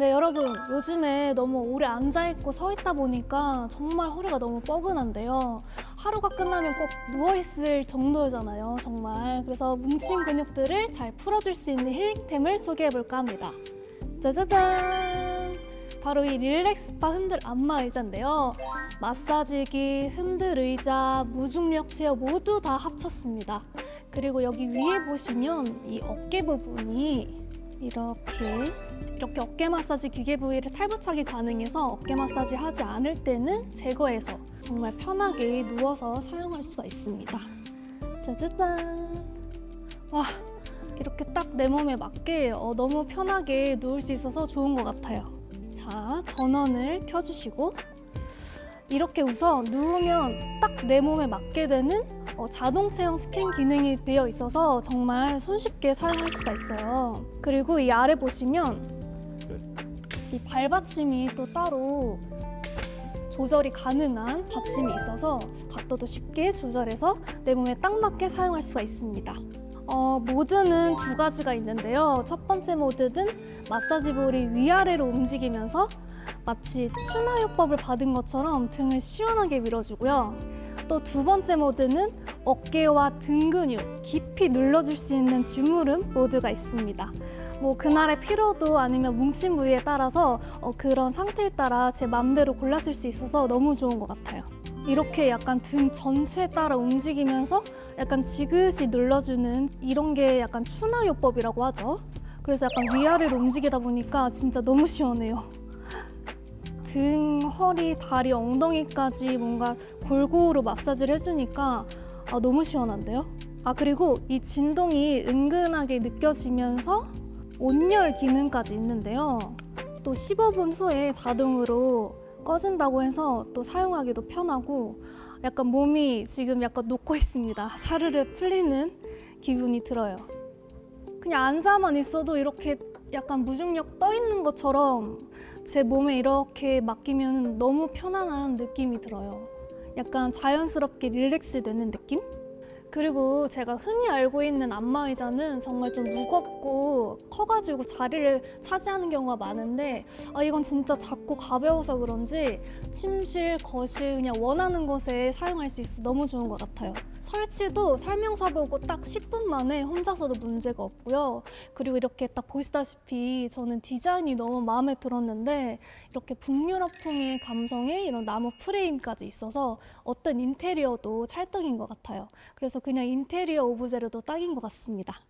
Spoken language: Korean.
네, 여러분. 요즘에 너무 오래 앉아있고 서 있다 보니까 정말 허리가 너무 뻐근한데요. 하루가 끝나면 꼭 누워있을 정도잖아요, 정말. 그래서 뭉친 근육들을 잘 풀어줄 수 있는 힐링템을 소개해볼까 합니다. 짜자잔! 바로 이 릴렉스파 흔들 안마 의자인데요. 마사지기, 흔들 의자, 무중력 체어 모두 다 합쳤습니다. 그리고 여기 위에 보시면 이 어깨 부분이 이렇게 이렇게 어깨 마사지 기계 부위를 탈부착이 가능해서 어깨 마사지 하지 않을 때는 제거해서 정말 편하게 누워서 사용할 수가 있습니다. 짜자잔. 와, 이렇게 딱 내 몸에 맞게 어, 너무 편하게 누울 수 있어서 좋은 것 같아요. 자, 전원을 켜주시고 이렇게 우선 누우면 딱 내 몸에 맞게 되는 어, 자동 체형 스캔 기능이 되어 있어서 정말 손쉽게 사용할 수가 있어요. 그리고 이 아래 보시면 이 발받침이 또 따로 조절이 가능한 받침이 있어서 각도도 쉽게 조절해서 내 몸에 딱 맞게 사용할 수가 있습니다. 어, 모드는 두 가지가 있는데요. 첫 번째 모드는 마사지 볼이 위아래로 움직이면서 마치 추나요법을 받은 것처럼 등을 시원하게 밀어주고요. 또 두 번째 모드는 어깨와 등 근육 깊이 눌러줄 수 있는 주무름 모드가 있습니다. 뭐 그날의 피로도 아니면 뭉친 부위에 따라서 어, 그런 상태에 따라 제 맘대로 골랐을 수 있어서 너무 좋은 것 같아요. 이렇게 약간 등 전체에 따라 움직이면서 약간 지그시 눌러주는 이런 게 약간 추나요법이라고 하죠. 그래서 약간 위아래로 움직이다 보니까 진짜 너무 시원해요. 등, 허리, 다리, 엉덩이까지 뭔가 골고루 마사지를 해주니까 아, 너무 시원한데요? 아, 그리고 이 진동이 은근하게 느껴지면서 온열 기능까지 있는데요. 또 15분 후에 자동으로 꺼진다고 해서 또 사용하기도 편하고 약간 몸이 지금 약간 녹고 있습니다. 사르르 풀리는 기분이 들어요. 그냥 앉아만 있어도 이렇게 약간 무중력 떠 있는 것처럼 제 몸에 이렇게 맡기면 너무 편안한 느낌이 들어요. 약간 자연스럽게 릴렉스 되는 느낌? 그리고 제가 흔히 알고 있는 안마 의자는 정말 좀 무겁고 커가지고 자리를 차지하는 경우가 많은데 아 이건 진짜 작고 가벼워서 그런지 침실, 거실 그냥 원하는 곳에 사용할 수 있어 너무 좋은 것 같아요. 설치도 설명서 보고 딱 10분 만에 혼자서도 문제가 없고요. 그리고 이렇게 딱 보시다시피 저는 디자인이 너무 마음에 들었는데 이렇게 북유럽풍의 감성에 이런 나무 프레임까지 있어서 어떤 인테리어도 찰떡인 것 같아요. 그래서 그냥 인테리어 오브제로도 딱인 것 같습니다.